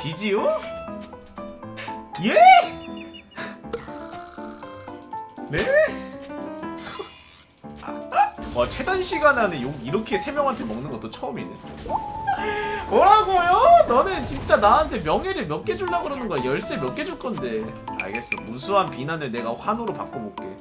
지지우? 예? 네? 와 최단 시간 안에 욕 이렇게 세 명한테 먹는 것도 처음이네. 뭐라고요? 너네 진짜 나한테 명예를 몇 개 주려고 그러는 거야? 열쇠 몇 개 줄 건데. 알겠어. 무수한 비난을 내가 환호로 바꿔볼게.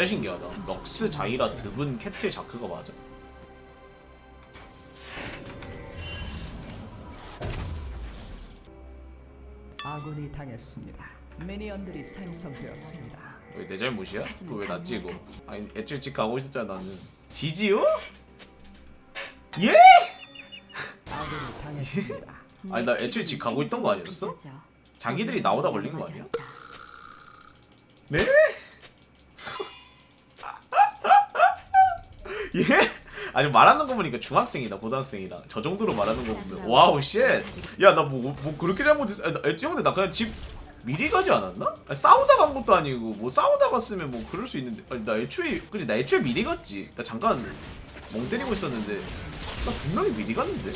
진짜 신기하다 럭스 자이라 드분 캡틀 자크가 맞아 아군이 당했습니다. 미니언들이 생성되었습니다. 왜 내 잘못이야? 또왜나 찍어? 아니 애초에 집 가고 있었잖아 나는 지지우? 예? 아군이 당했습니다. 아니, 나 애초에 집 가고 있던 거 아니었어? 자기들이 나오다 걸린 거 아니야? 네? 예? 아니 말하는 거 보니까 중학생이다 고등학생이다. 저 정도로 말하는 거 보면. 와우 쉣야나 뭐 뭐 그렇게 잘못했어 아니, 나, 애- 형근데 나 그냥 집 미리 가지 않았나? 아니, 싸우다 간 것도 아니고 뭐 싸우다 갔으면 뭐 그럴 수 있는데. 아니 나 애초에 그지 나 애초에 미리 갔지. 나 잠깐 멍 때리고 있었는데. 나 분명히 미리 갔는데.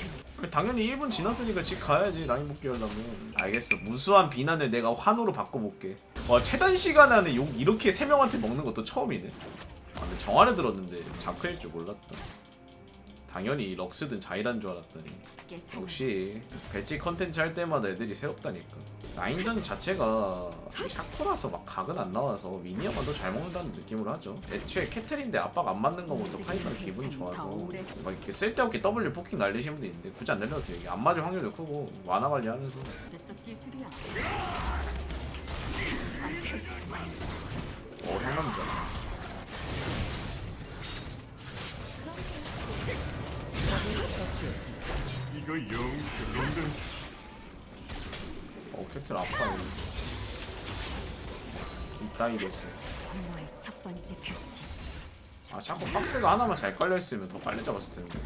당연히 1분 지났으니까 집 가야지. 라인 복귀 하려면 알겠어. 무수한 비난을 내가 환호로 바꿔볼게. 와 최단 시간 안에 욕 이렇게 세 명한테 먹는 것도 처음이네. 아 정화를 들었는데 자크일 줄 몰랐다. 당연히 럭스든 자이란 줄 알았더니. 역시 배치 컨텐츠 할 때마다 애들이 새롭다니까. 라인전 자체가 샤코라서 막 각은 안 나와서 미니어만 더 잘 먹는다는 느낌으로 하죠. 애초에 캐틀인데 압박 안 맞는 거 보면 카이사는 기분이 좋아서 막 이렇게 쓸데없게 W 포킹 날리시는 분도 있는데 굳이 안 날려도 돼요. 안 맞을 확률도 크고 완화 관리하면서. 어 상남자 이거 영 별론데 어 캐틀 아파요 이따이 됐어. 첫 번째 표지. 아 자꾸 박스가 하나만 잘 깔려 있으면 더 빨리 잡았을 텐데.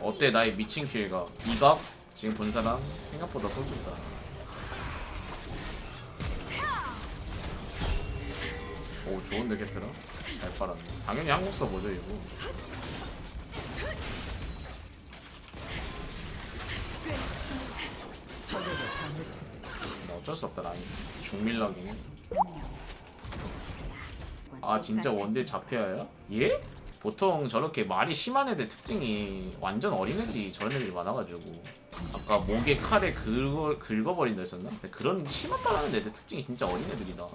어때 나의 미친 킬가? 이각 지금 본 사람? 생각보다 소중다. 오 좋은데 캐트라 잘 빨았네 당연히 한국 서버죠 이거 어쩔 수 없다 라인 중밀락이네 아 진짜 원딜 자폐아야? 예? 보통 저렇게 말이 심한 애들 특징이 완전 어린애들이 저런 애들이 많아가지고 아까 목에 칼에 긁어, 긁어버린다 했었나? 근데 그런 심한 말 하는 애들 특징이 진짜 어린애들이다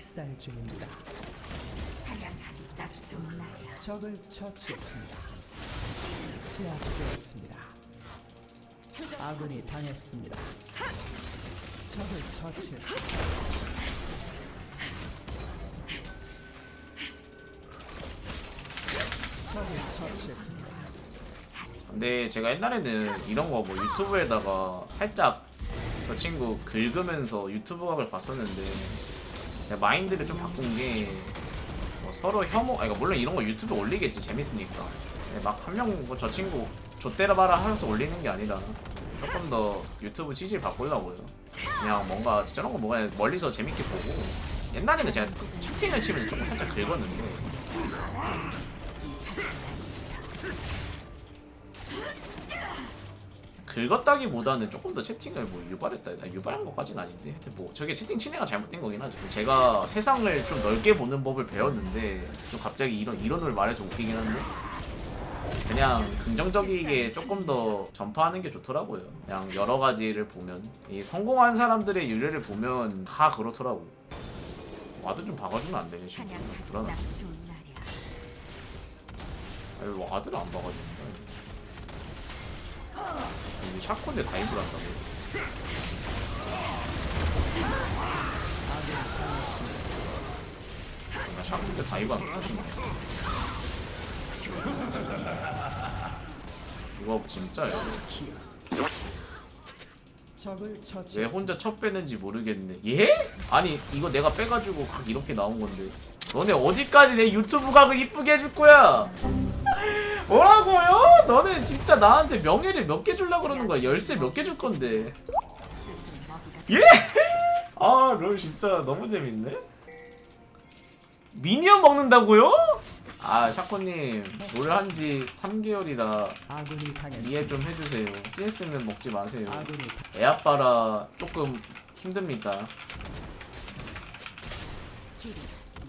학살 중입니다. 사냥하기 딱 좋은 날이야. 적을 처치했습니다. 제압되었습니다. 아군이 당했습니다. 적을 처치했습니다. 적을 처치했습니다. 근데 제가 옛날에는 이런 거 뭐 유튜브에다가 살짝 저 친구 긁으면서 유튜브 각을 봤었는데 마인드를 좀 바꾼 게 뭐 서로 혐오, 그러니까 물론 이런 거 유튜브에 올리겠지 재밌으니까 막 한 명 뭐 저 친구 좆대라 봐라 하면서 올리는 게 아니라 조금 더 유튜브 취지를 바꾸려고요. 그냥 뭔가 저런 거 뭐가 멀리서 재밌게 보고 옛날에는 제가 채팅을 치면 조금 살짝 긁었는데 긁었다기보다는 조금 더 채팅을 뭐 유발했다 아, 유발한 것까지는 아닌데. 하여튼 뭐 저게 채팅 친애가 잘못된 거긴 하죠. 제가 세상을 좀 넓게 보는 법을 배웠는데 좀 갑자기 이런 이론을 말해서 웃기긴 한데 그냥 긍정적이게 조금 더 전파하는 게 좋더라고요. 그냥 여러 가지를 보면. 이 성공한 사람들의 유래를 보면 다 그렇더라고. 와드 좀 박아주면 안 되냐 지금. 사냥하기 불안하 딱 좋은 날이야. 아니 왜 와드를 안 박아주는 거야 이게 샤콘데 다이브를 한다고 나 샤콘데 다이브 하면 죽이네 이거 적을 왜. 혼자 첫 빼는지 모르겠네. 예? 아니 이거 내가 빼가지고 각 이렇게 나온 건데. 너네 어디까지 내 유튜브 각을 이쁘게 해줄 거야? 뭐라고요? 너네 진짜 나한테 명예를 몇개 주려고 그러는 거야? 열쇠 몇 개 줄 건데. 예? 아, 롤 진짜 너무 재밌네. 미니언 먹는다고요? 아, 샤코님 롤 한지 3개월이라 아군이 당했습니다. 이해 좀 해주세요. CS는 먹지 마세요. 애 아빠라 조금 힘듭니다.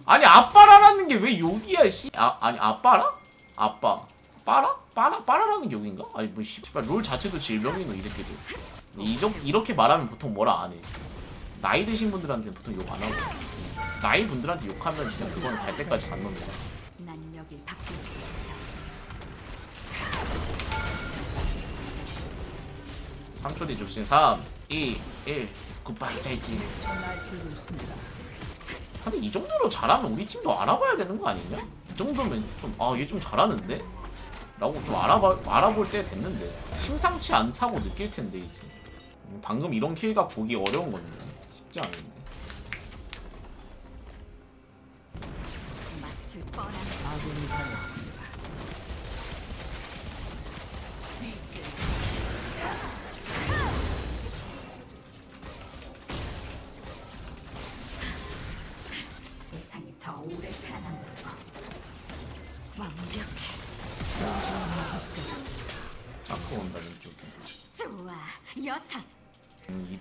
아니 아빠라라는 게왜 욕이야 씨? 아 아니 아빠라? 아빠 빠라? 빠라? 빠라라는 게 욕인가? 아니 뭐 씨발 롤 자체도 질병이노 이 새끼들. 이정 이렇게 말하면 보통 뭐라 안 해. 나이 드신 분들한테는 보통 욕 안 하고 나이 분들한테 욕하면 진짜 그건 갈 때까지 간 놈이야. 난 여길 있어 3초 뒤 죽신 3, 2, 1 굿바이 짜이지. 근데 이 정도로 잘하면 우리 팀도 알아봐야 되는 거 아니냐? 이 정도면 좀 아 얘 좀 잘하는데? 라고 좀 알아봐 알아볼 때 됐는데 심상치 않다고 느낄 텐데 이제. 방금 이런 킬각 보기 어려운 건데 쉽지 않은데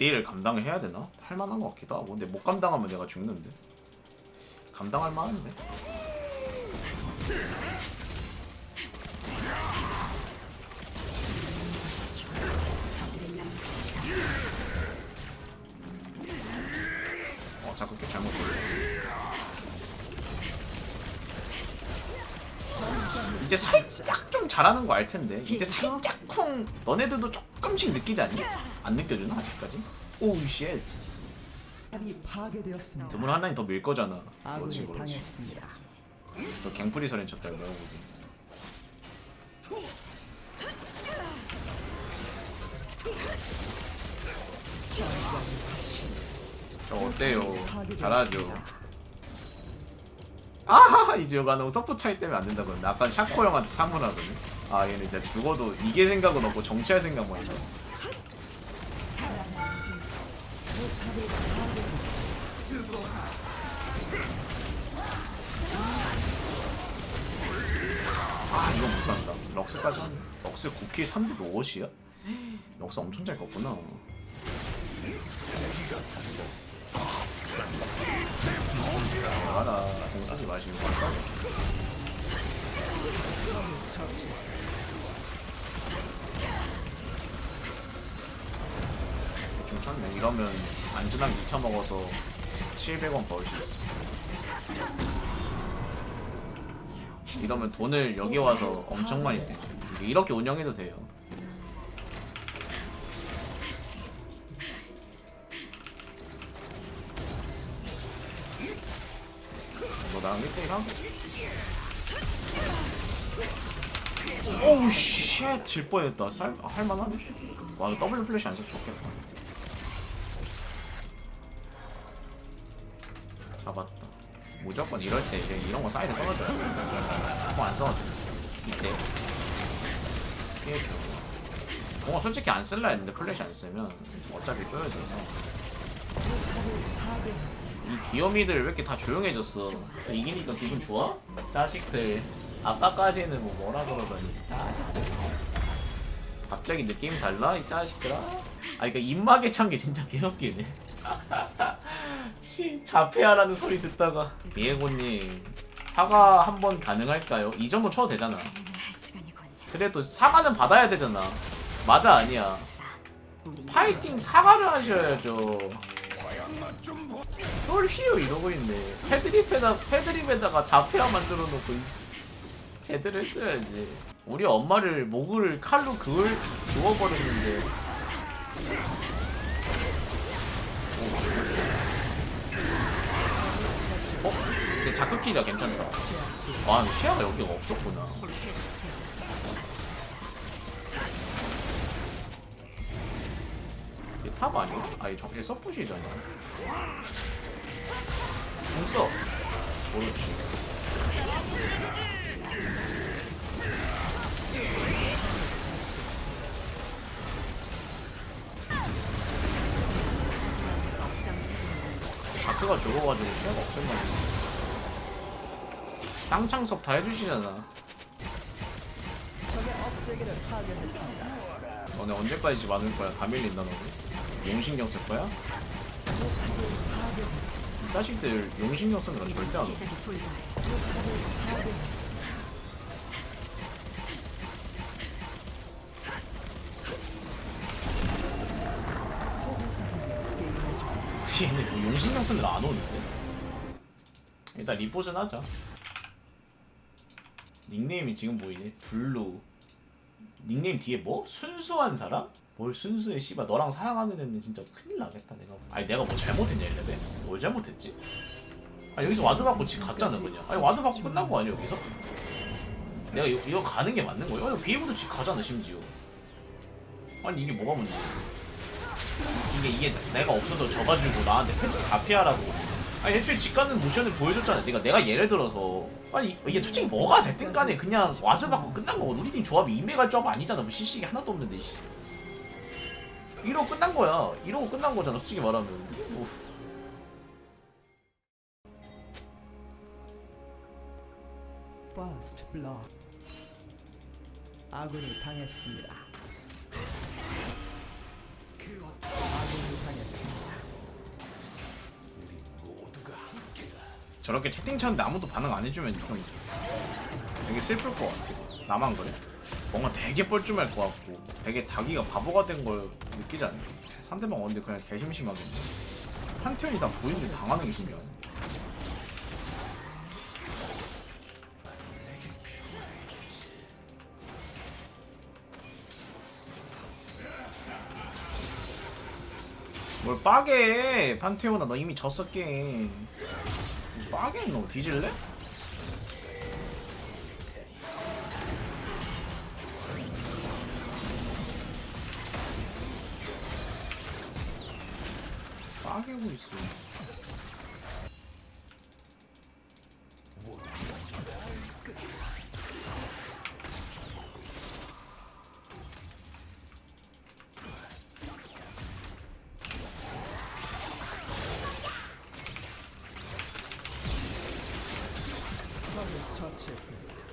2대1을 감당을 해야 되나? 할 만한 것 같기도 하고. 근데 못 감당하면 내가 죽는데? 감당할 만한데 이제 살짝 좀 잘하는 거 알 텐데 이제 살짝 쿵 너네들도 조금씩 느끼지 않니? 안 느껴주나 아직까지? 오우 쉣 합이 파괴되었습니다. 드문 하나님 더 밀 거잖아 그렇지 그렇지 당했습니다. 너 갱프리 설엔 쳤다 내가 보기 저 어때요? 잘하죠 아하하 이지호가 너무 서포 차이 때문에 안 된다고 했는데 아까 샤코 형한테 참문하거든 아 얘는 진짜 죽어도 이게 생각은 없고 정치할 생각만 해서. 아 이건 못 산다. 럭스까지 하네. 럭스 9킬 3대 노엇이야? 럭스 엄청 잘 껐구나 나가라 공 쓰지 마시고 대충 쳤네 이러면 안전하게 2차 먹어서 700원 벌 수 있어 이러면 돈을 여기 와서 엄청 많이 돼 이렇게 운영해도 돼요 너 나랑 1대1 하고 오우 쉣 질 뻔했다. 살, 아, 할만하네 와 더블 플래시 안 써도 좋겠다. 잡았다. 무조건 이럴 때 이제 이런 거 사이드 떨어져야 돼. 공안 써도 돼. 이때 피해줘. 공은 솔직히 안 쓸라 했는데 플래시 안 쓰면 어차피 돼서 이 귀요미들 왜 이렇게 다 조용해졌어? 이기니까 기분 좋아? 자식들 아까까지는 뭐 뭐라 그러더니 자식들 갑자기 느낌 달라 이 자식들아? 아 그러니까 입마개 찬 게 진짜 개웃기네 씨 자폐하라는 소리 듣다가 미에고님 사과 한 번 가능할까요? 이 정도 쳐도 되잖아 그래도 사과는 받아야 되잖아 맞아 아니야 파이팅 사과를 하셔야죠. 솔휘어 이러고 있네. 패드립에다 패드립에다가 자폐아 만들어 놓고 이씨. 제대로 했어야지. 우리 엄마를 목을 칼로 그을 그어버렸는데. 어? 근데 자크킬이라 괜찮다. 아, 시야가 여기가 없었구나. 탑 아니야? 아니 저게 서폿이잖아 공써 그렇지 자크가 죽어가지고 수혜가 없을 만해 땅창섭 다 해주시잖아. 너네 언제까지 집 많을 거야? 다 밀린다 너네 용신경 쓸 거야? 이 자식들 용신경 쓰는 거 절대 안 불가해. 얘네 뭐 용신경 쓰는 거안 오는데? 일단 리포전 하자 닉네임이 지금 보이네 블루 닉네임 뒤에 뭐? 순수한 사람? 뭘 순수해 씨발 너랑 사랑하는 애는 진짜 큰일 나겠다 내가 아니 내가 뭐 잘못했냐 이래배? 뭘 잘못했지? 아니 여기서 와드 받고 집 갔잖아 그냥 아니 와드 받고 끝난 거 아니야 여기서? 내가 이거, 이거 가는 게 맞는 거야? 비에보도 집 가잖아 심지어 아니 이게 뭐가 문제야 이게 이게 내가 없어도 져가지고 나한테 팬 자피하라고 아니 애초에 집 가는 모션을 보여줬잖아 내가 내가 예를 들어서 아니 이게 솔직히 뭐가 됐든 간에 그냥 와드 받고 끝난 거거든 우리 팀 조합이 인맥할 조합 아니잖아 뭐 CC가 하나도 없는데 씨. 이러고 끝난 거야 이러고 끝난 거잖아 솔직히 말하면 뭐. 퍼스트 블럭. 아군이 당했습니다. 아군이 당했습니다. 저렇게 채팅 쳤는데 아무도 반응 안 해주면 좀 되게 슬플 것 같아. 나만 그래? 뭔가 되게 뻘쭘할 것 같고 되게 자기가 바보가 된 걸 느끼지 않냐? 상대방 원데 그냥 개심심하겠네. 판테온이 다 보이는데 당하는 게 신기하네. 뭘 빠게 판테온아 너 이미 졌어 게임 빠게 너 뒤질래? 있어 적을 처치했습니다.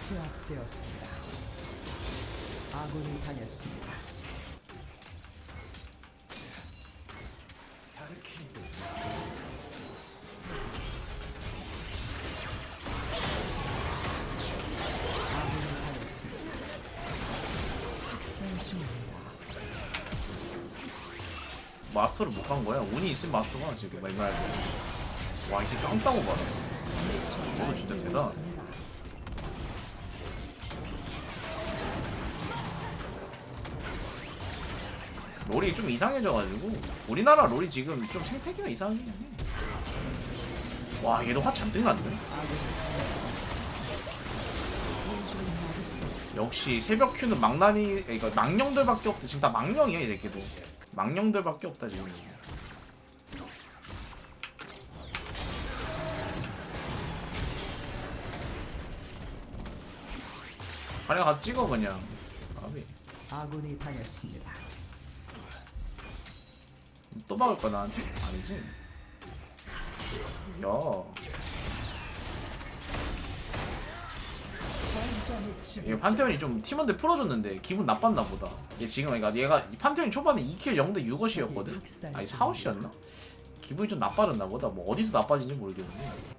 제압되었습니다. 아군이 당했습니다. 아군이 마스터를 못 간 거야 운이 있으면 마스터가 지금 말말 와 이제 깡따고 봐라 너도 진짜 대단하네 롤이 좀 이상해져가지고 우리나라 롤이 지금 좀 생태계가 이상하긴 해. 와 얘도 화 잔뜩 났네. 역시 새벽 큐는 망나니 그러니까 망령들밖에 없다. 지금 다 망령이야 이 새끼도. 망령들밖에 없다 지금. 아니 가 찍어 그냥. 아비. 아군이 당했습니다. 또 막을 거야 나한테? 아니지? 야 지배 판테온이 좀 팀원들 풀어줬는데 기분 나빴나 보다 얘 지금 그러니까 얘가 이 판테온이 초반에 2킬 0대 6어시였거든? 아니 4어시였나? 기분이 좀 나빠졌나 보다 뭐 어디서 나빠진지 모르겠는데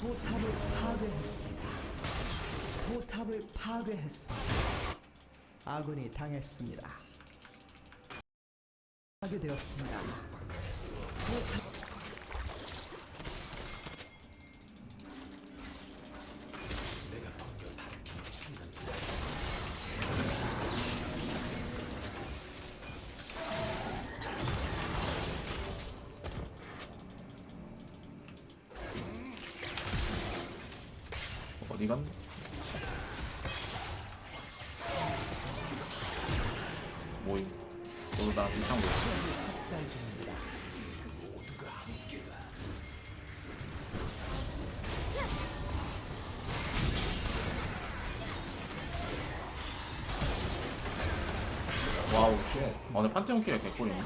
포탑을 파괴했습니다. 포탑을 파괴했습니다. 아군이 당했습니다. 하게 되었습니다. 어디 와우 쉣. 아 근데 판테온 키가 개꿀이네.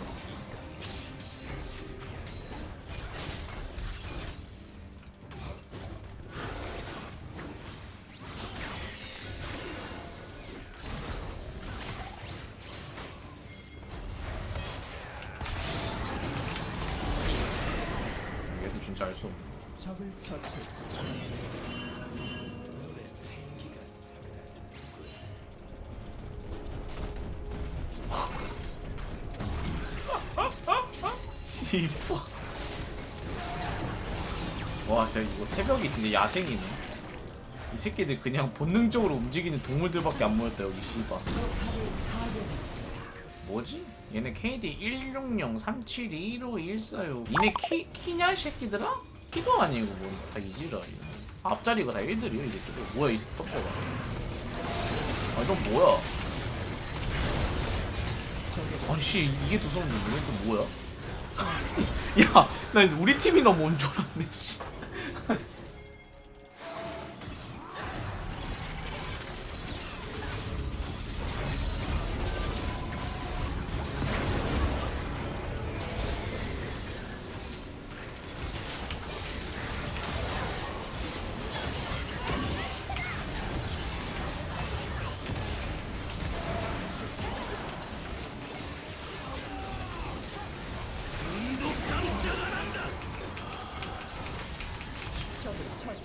얘도 진짜 알 수 없네. 적을 처치했습니다. 씨발. 와, 진짜 이거 새벽이 진짜 야생이네. 이 새끼들 그냥 본능적으로 움직이는 동물들밖에 안 모였다 여기 씨발. 뭐지? 얘네 KD 160372514요. 니네 키 키냐 이 새끼들아? 키도 아니고 뭐다 이지라. 앞자리가 다 1들이야 이 새끼들. 뭐야 이 새끼 덕거가. 아 이건 뭐야? 아니 씨 이게 두 손은 이게 또 뭐야? 야, 나 우리 팀이 너무 온 줄 알았네.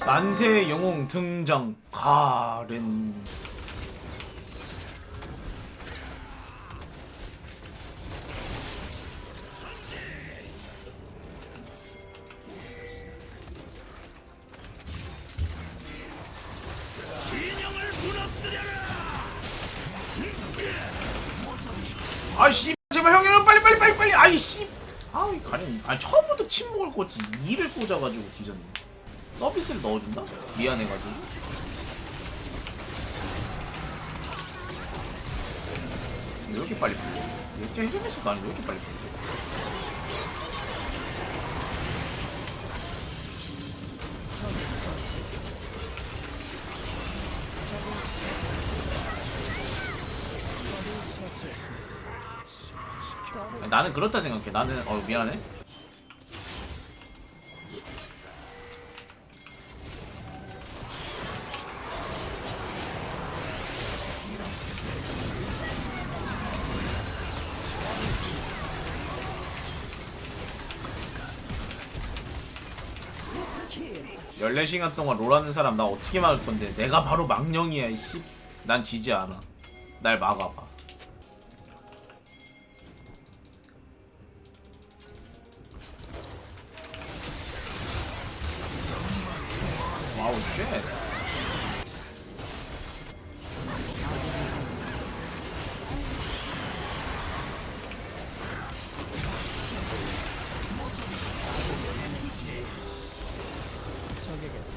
만세 영웅 등장. 가렌. 아씨 제발 형이랑 빨리 빨리 빨리 빨리. 아이씨. 아이 가렌. 아 처음부터 침묵을 꽂지. 이를 꽂아가지고 뒤졌네 서비스를 넣어준다? 미안해가지고 왜 이렇게 빨리 풀려? 얘 해전에서도 아니 왜 이렇게 빨리 풀려? 나는 그렇다 생각해 나는 어 미안해 14시간 동안 롤하는 사람 나 어떻게 막을 건데? 내가 바로 망령이야 이씨. 난 지지 않아. 날 막아봐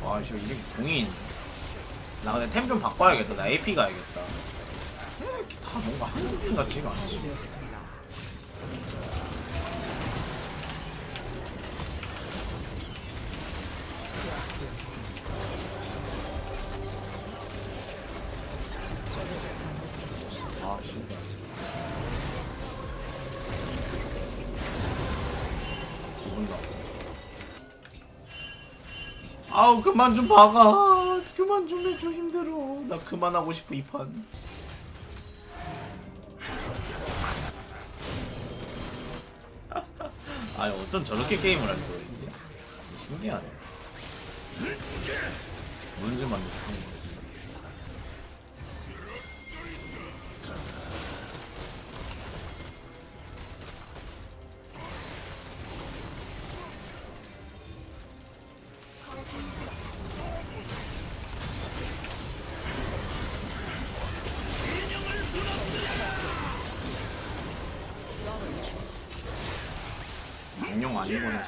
와, 씨, 이게 궁이. 나 근데 템 좀 바꿔야겠다. 나 AP 가야겠다. 다 뭔가 한국인 같지가 않지. 아우, 그만 좀 박아. 그만 좀 해줘, 힘들어. 나 그만하고 싶어, 이 판. 아, 어쩜 저렇게 게임을 할 수가 있지? 신기하네. 문제만 느끼는 거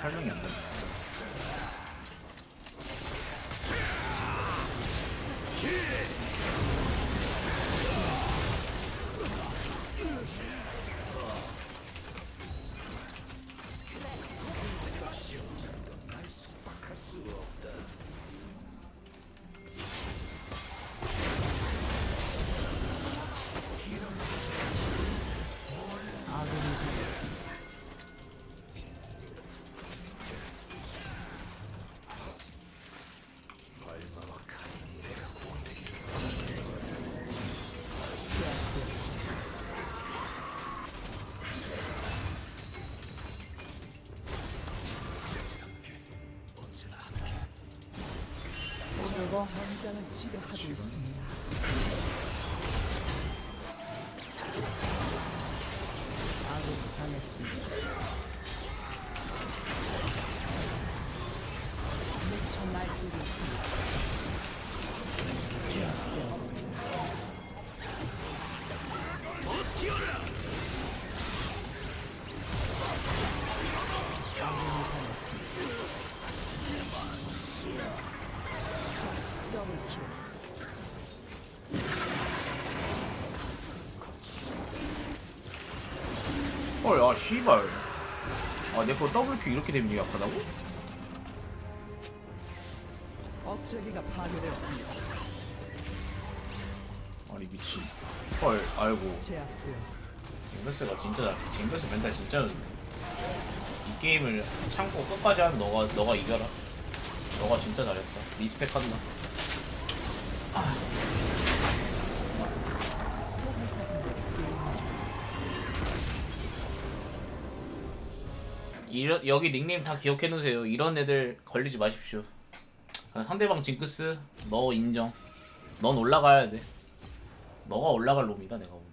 설명이 안 된다. 아군이 있습니다. 아군이 당했습니다. 아 씨발. 아, 내거 WQ 이렇게 데미지 약하다고? 억제기가 파괴되었습니다. 아니 미친. 헐, 아이고. 제압되었습니다. 징크스가 진짜 잘해. 징크스 멘탈 진짜. 이 게임을 참고 끝까지 한 너가 너가 이겨라. 너가 진짜 잘했다. 리스펙한다. 이러, 여기 닉네임 다 기억해 놓으세요. 이런 애들 걸리지 마십시오. 그냥 상대방 징크스 너 인정. 넌 올라가야 돼. 너가 올라갈 놈이다 내가.